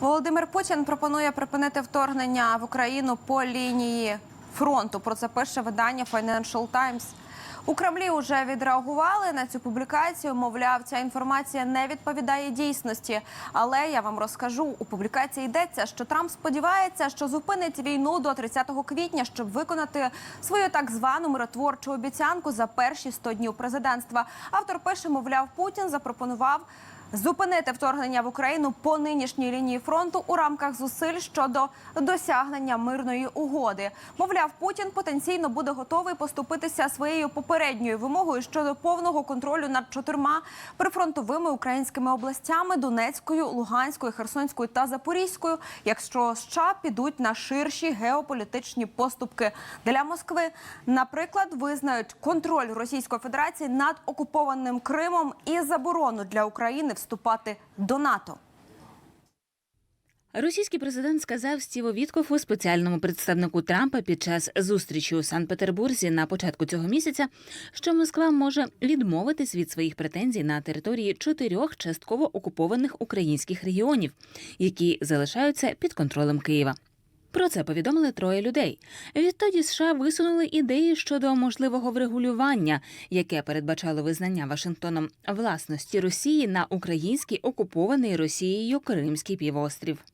Володимир Путін пропонує припинити вторгнення в Україну по лінії фронту. Про це пише видання Financial Times. У Кремлі вже відреагували на цю публікацію. Мовляв, ця інформація не відповідає дійсності. Але я вам розкажу у публікації йдеться, що Трамп сподівається, що зупинить війну до 30 квітня, щоб виконати свою так звану миротворчу обіцянку за перші 100 днів президентства. Автор пише, мовляв, Путін запропонував. Зупинити вторгнення в Україну по нинішній лінії фронту у рамках зусиль щодо досягнення мирної угоди. Мовляв, Путін потенційно буде готовий поступитися своєю попередньою вимогою щодо повного контролю над чотирма прифронтовими українськими областями Донецькою, Луганською, Херсонською та Запорізькою, якщо США підуть на ширші геополітичні поступки для Москви. Наприклад, визнають контроль Російської Федерації над окупованим Кримом і заборону для України вступати до НАТО. Російський президент сказав Стіву Віткофу, спеціальному представнику Трампа, під час зустрічі у Санкт-Петербурзі на початку цього місяця, що Москва може відмовитись від своїх претензій на території чотирьох частково окупованих українських регіонів, які залишаються під контролем Києва. Про це повідомили троє людей. Відтоді США висунули ідеї щодо можливого врегулювання, яке передбачало визнання Вашингтоном власності Росії на український окупований Росією Кримський півострів.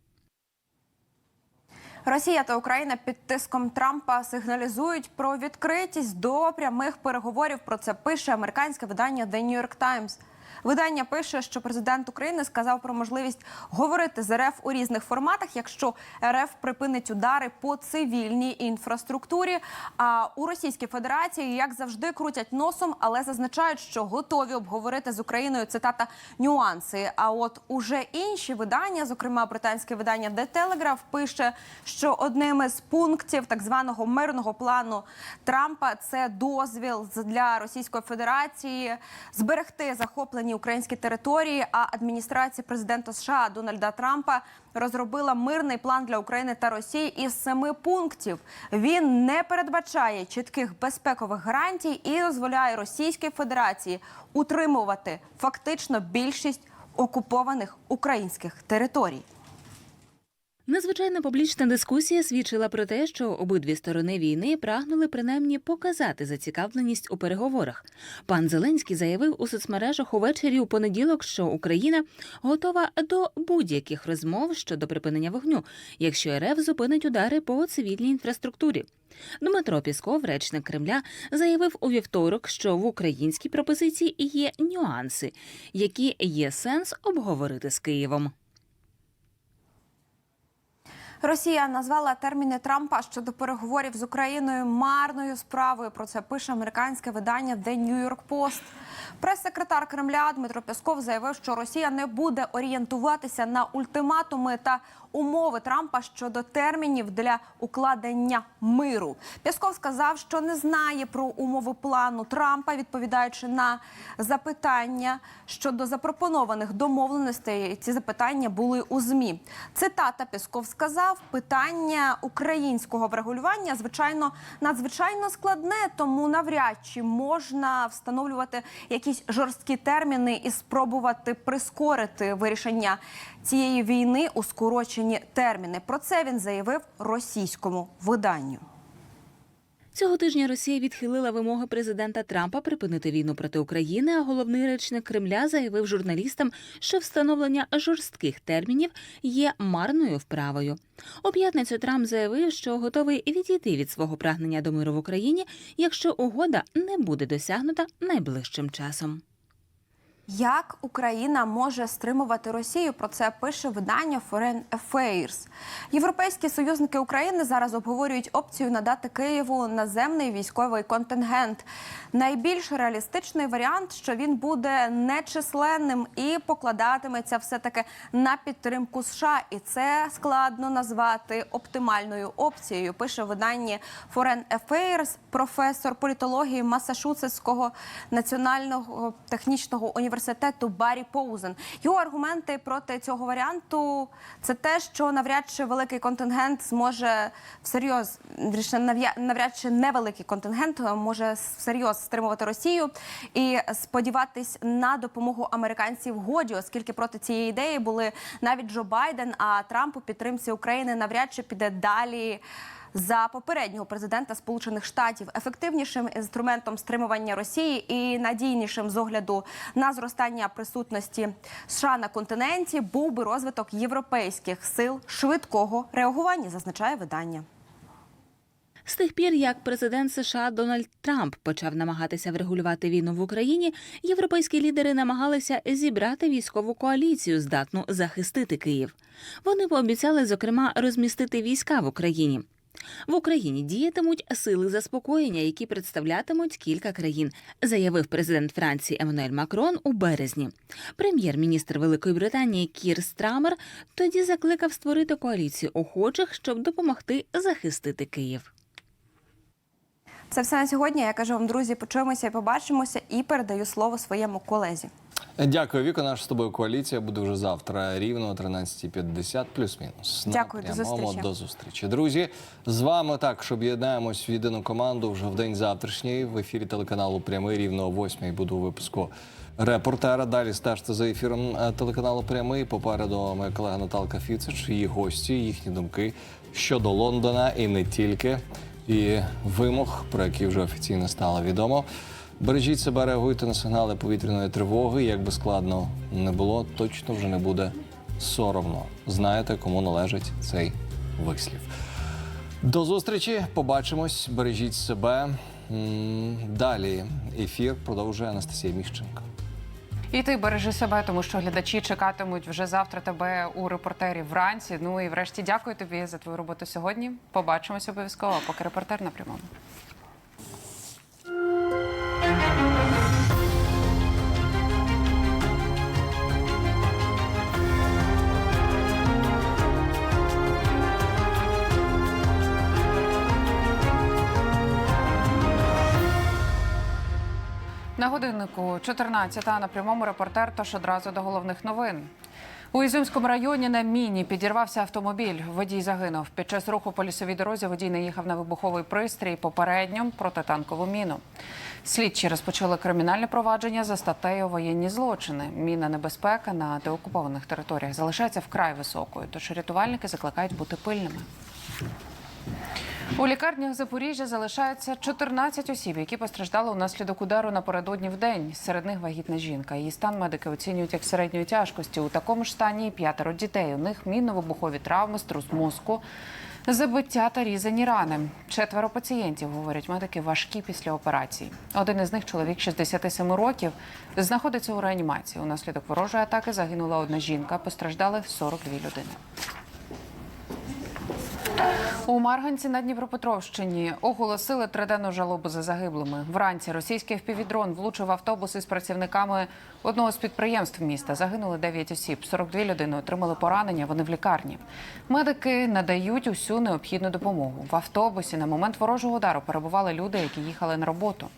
Росія та Україна під тиском Трампа сигналізують про відкритість до прямих переговорів. Про це пише американське видання The New York Times. Видання пише, що президент України сказав про можливість говорити з РФ у різних форматах, якщо РФ припинить удари по цивільній інфраструктурі. А у Російській Федерації, як завжди, крутять носом, але зазначають, що готові обговорити з Україною цитата нюанси. А от уже інші видання, зокрема британське видання The Telegraph, пише, що одним із пунктів так званого мирного плану Трампа це дозвіл для Російської Федерації зберегти захоплені українські території. А адміністрація президента США Дональда Трампа розробила мирний план для України та Росії із семи пунктів. Він не передбачає чітких безпекових гарантій і дозволяє Російській Федерації утримувати фактично більшість окупованих українських територій. Незвичайна публічна дискусія свідчила про те, що обидві сторони війни прагнули принаймні показати зацікавленість у переговорах. Пан Зеленський заявив у соцмережах увечері у понеділок, що Україна готова до будь-яких розмов щодо припинення вогню, якщо РФ зупинить удари по цивільній інфраструктурі. Дмитро Пісков, речник Кремля, заявив у вівторок, що в українській пропозиції є нюанси, які є сенс обговорити з Києвом. Росія назвала терміни Трампа щодо переговорів з Україною марною справою. Про це пише американське видання The New York Post. Прес-секретар Кремля Дмитро Песков заявив, що Росія не буде орієнтуватися на ультиматуми та умови Трампа щодо термінів для укладення миру. Песков сказав, що не знає про умови плану Трампа, відповідаючи на запитання щодо запропонованих домовленостей. Ці запитання були у змі. Цитата Песков сказав: питання українського врегулювання звичайно надзвичайно складне, тому навряд чи можна встановлювати якісь жорсткі терміни і спробувати прискорити вирішення цієї війни у скорочені терміни. Про це він заявив російському виданню. Цього тижня Росія відхилила вимоги президента Трампа припинити війну проти України. А головний речник Кремля заявив журналістам, що встановлення жорстких термінів є марною вправою. У п'ятницю Трамп заявив, що готовий відійти від свого прагнення до миру в Україні, якщо угода не буде досягнута найближчим часом. Як Україна може стримувати Росію? Про це пише видання Foreign Affairs. Європейські союзники України зараз обговорюють опцію надати Києву наземний військовий контингент. Найбільш реалістичний варіант, що він буде нечисленним і покладатиметься все таки на підтримку США, і це складно назвати оптимальною опцією. Пише видання Foreign Affairs професор політології Масачусетського національного технічного університету університету Барі Поузен. Його аргументи проти цього варіанту це те, що навряд чи великий контингент зможе всерйоз навряд чи невеликий контингент може всерйоз стримувати Росію і сподіватись на допомогу американців годі, оскільки проти цієї ідеї були навіть Джо Байден. А Трамп у підтримці України навряд чи піде далі. За попереднього президента Сполучених Штатів ефективнішим інструментом стримування Росії і надійнішим з огляду на зростання присутності США на континенті був би розвиток європейських сил швидкого реагування, зазначає видання. З тих пір, як президент США Дональд Трамп почав намагатися врегулювати війну в Україні, європейські лідери намагалися зібрати військову коаліцію, здатну захистити Київ. Вони пообіцяли, зокрема, розмістити війська в Україні. В Україні діятимуть сили заспокоєння, які представлятимуть кілька країн, заявив президент Франції Еммануель Макрон у березні. Прем'єр-міністр Великої Британії Кір Страмер тоді закликав створити коаліцію охочих, щоб допомогти захистити Київ. Це все на сьогодні. Я кажу вам, друзі, почуємося і побачимося, і передаю слово своєму колезі. Дякую, Віко. Наша з тобою коаліція буде вже завтра рівно о 13.50, плюс-мінус. Дякую, до зустрічі. До зустрічі. Друзі, з вами також об'єднаємось в єдину команду вже в день завтрашній. В ефірі телеканалу Прямий рівно о 8 буду у випуску репортера. Далі стежте за ефіром е, телеканалу Прямий. Попереду моя колега Наталка Фіцич, її гості, їхні думки щодо Лондона і не тільки. І вимог, про які вже офіційно стало відомо. Бережіть себе, реагуйте на сигнали повітряної тривоги. Як би складно не було, точно вже не буде соромно. Знаєте, кому належить цей вислів. До зустрічі, побачимось, бережіть себе. Далі ефір продовжує Анастасія Міщенко. І ти бережи себе, тому що глядачі чекатимуть вже завтра тебе у репортері вранці. Ну і врешті дякую тобі за твою роботу сьогодні. Побачимося обов'язково, поки репортер на прямому. На годиннику 14 на прямому репортер. Тож одразу до головних новин. У Ізюмському районі на міні підірвався автомобіль. Водій загинув. Під час руху по лісовій дорозі водій наїхав на вибуховий пристрій попередньо протитанкову міну. Слідчі розпочали кримінальне провадження за статтею воєнні злочини. Міна небезпека на деокупованих територіях залишається вкрай високою. Тож рятувальники закликають бути пильними. У лікарнях Запоріжжя залишається 14 осіб, які постраждали унаслідок удару напередодні в день. Серед них вагітна жінка. Її стан медики оцінюють як середньої тяжкості. У такому ж стані і п'ятеро дітей. У них мінно-вибухові травми, струс мозку, забиття та різані рани. Четверо пацієнтів, говорять медики, важкі після операції. Один із них, чоловік 67 років, знаходиться у реанімації. Унаслідок ворожої атаки загинула одна жінка. Постраждали 42 людини. У Марганці на Дніпропетровщині оголосили триденну жалобу за загиблими. Вранці російський впівдрон влучив автобус із працівниками одного з підприємств міста. Загинули 9 осіб. 42 людини отримали поранення. Вони в лікарні. Медики надають усю необхідну допомогу. В автобусі на момент ворожого удару перебували люди, які їхали на роботу.